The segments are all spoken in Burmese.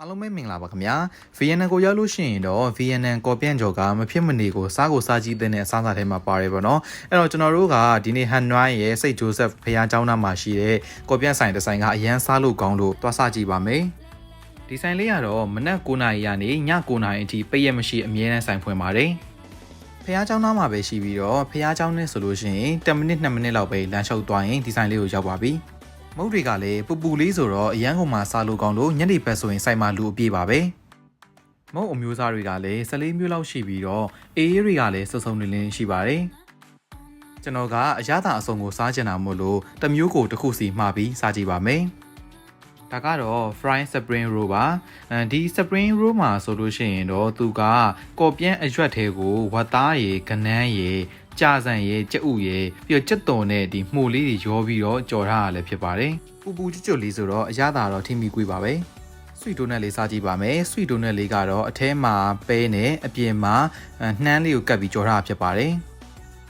အားလုံးပဲမင်္ဂလာပါခင်ဗျာ VNN ကိုရောက်လို့ရှိရင်တော့ VNN ကော်ပြန်ကျော်ကမဖြစ်မနေကိုစားကိုစားကြည့်တဲ့အစားအစာထဲမှာပါတယ်ပေါ့နော်အဲ့တော့ကျွန်တော်တို့ကဒီနေ့ဟန်နွိုင်းရဲ့စိတ်ဂျိုးဆက်ဖခင်เจ้าနာမှာရှိတဲ့ကော်ပြန်ဆိုင်တစ်ဆိုင်ကအရန်စားလို့ကောင်းလို့သွားစားကြည့်ပါမယ်ဒီဆိုင်လေးကတော့မနက်9:00နာရီကနေည9:00နာရီအထိပိတ်ရမရှိအမြဲတမ်းဆိုင်ဖွင့်ပါတယ်ဖះเจ้าနာမှာပဲရှိပြီးတော့ဖះเจ้าနဲ့ဆိုလို့ရှိရင်10မိနစ်2မိနစ်လောက်ပဲလမ်းလျှောက်သွားရင်ဒီဆိုင်လေးကိုရောက်ပါပြီ မုတ်တွေကလည်းပူပူလေးဆိုတော့အရန်ကုန်မှာစားလို့ကောင်းလို့ညနေဘက်ဆိုရင်ဆိုင်မှာလူအပြည့်ပါပဲမုတ်အမျိုးသားတွေကလည်း14မျိုးလောက်ရှိပြီးတော့အေးတွေကလည်းစုံစုံလင်းလင်းရှိပါတယ်ကျွန်တော်ကအရသာအစုံကိုစားချင်တာမို့လို့တစ်မျိုးကိုတစ်ခုစီမှားပြီးစားကြည့်ပါမယ်ဒါကတော့ fry spring roll ပါအဲဒီ spring roll မှာဆိုလို့ရှိရင်တော့သူကကော်ပြန်းအရွက်သေးကိုဝတ်သားရေကနန်းရေ ကြာဆန်ရေကြက်ဥရေပြီးတော့ကြက်သွန်နဲ့ဒီမှုလေးတွေရောပြီးတော့ကြော်ထားရလည်းဖြစ်ပါတယ်ပူပူကျွတ်ကျွတ်လေးဆိုတော့အရသာတော့ထိမိကွေးပါပဲဆွီတိုနက်လေးစားကြည့်ပါမယ်ဆွီတိုနက်လေးကတော့အထဲမှာပဲနဲ့အပြင်မှာနှမ်းလေးကိုကပ်ပြီးကြော်ထားတာဖြစ်ပါတယ်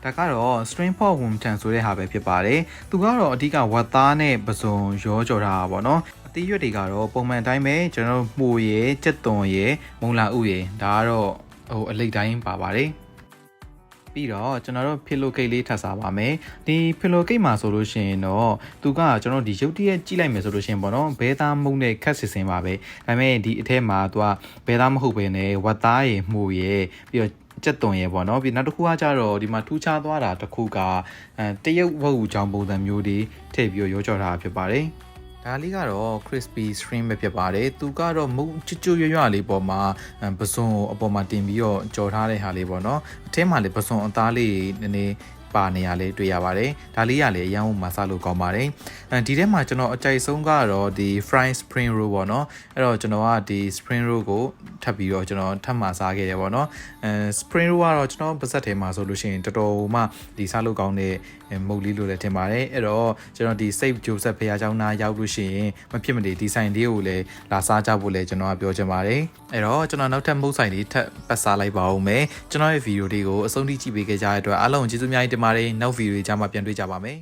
ဒါကတော့ string pot wonton ဆိုတဲ့ဟာပဲဖြစ်ပါတယ်။သူကတော့အဓိကဝတ်သားနဲ့ပစုံရောကြော်ထားတာပေါ့နော်။အသီးရွက်တွေကတော့ပုံမှန်တိုင်းပဲကျွန်တော်တို့မှုရယ်၊ကြက်သွန်ရယ်၊မုံလာဥရယ်ဒါကတော့ဟိုအလိတ်တိုင်းပါပါတယ်။ ပြီးတော့ကျွန်တော်တို့ဖီလိုကိတ်လေးထပ်စားပါမယ်ဒီဖီလိုကိတ်မှာဆိုလို့ရှိရင်တော့သူကကျွန်တော်ဒီရုပ်တရက်ကြည့်လိုက်မယ်ဆိုလို့ရှိရင်ပေါ့နော်ဘဲသားမုံနဲ့ခက်စစ်စင်ပါပဲဒါပေမဲ့ဒီအထက်မှာသူကဘဲသားမဟုတ်ဘဲနဲ့ဝတ်သားရည်မှုရည်ပြီးတော့ကြက်သွန်ရယ်ပေါ့နော်ပြီးနောက်တစ်ခုကကြတော့ဒီမှာထူးခြားသွားတာတစ်ခုကအဲတရုတ်ဝတ်ဟူချောင်းပုံစံမျိုးတွေထည့်ပြီးရောကြော်ထားတာဖြစ်ပါတယ် ဒါလေးကတော့ crispy shrimp ပဲဖြစ်ပါတယ်သူကတော့မုတ်ချွတ်ချွတ်ရွရွလေးပေါ်မှာပစွန်အပေါ်မှာတင်ပြီးတော့ကြော်ထားတဲ့ဟာလေးပေါ့နော်အထဲမှာလေပစွန်အသားလေးနည်းနည်း ပါနေရလေးတွေ့ရပါတယ်ဒါလေးကလည်းအရန်ဟိုမှာစားလို့ကောင်းပါတယ်အဲဒီထဲမှာကျွန်တော်အကြိုက်ဆုံးကတော့ဒီ fried spring roll ပေါ့နော်အဲ့တော့ကျွန်တော်ကဒီ spring roll ကိုထပ်ပြီးတော့ကျွန်တော်ထပ်မှာစားခဲ့တယ်ပေါ့နော်အဲ spring roll ကတော့ကျွန်တော်ပါဇက်ထဲမှာဆိုလို့ရှိရင်တော်တော်မှဒီစားလို့ကောင်းတဲ့မုတ်လေးလို့လည်းထင်ပါတယ်အဲ့တော့ကျွန်တော်ဒီ save joseph ဖះเจ้าနာရောက်လို့ရှိရင်မဖြစ်မနေဒီဆိုင်လေးကိုလည်းလာစားကြဖို့လည်းကျွန်တော်ကပြောချင်ပါတယ်အဲ့တော့ကျွန်တော်နောက်ထပ်မုတ်ဆိုင်လေးထပ်ပတ်စားလိုက်ပါဦးမယ်ကျွန်တော်ရဲ့ဗီဒီယိုလေးကိုအဆုံးထိကြည့်ပေးခဲ့ကြတဲ့အတွက်အားလုံးကျေးဇူးအများကြီး တင်ပါတယ်နောက်ဗီဒီယိုကြမှာပြန်တွေ့ကြပါမယ်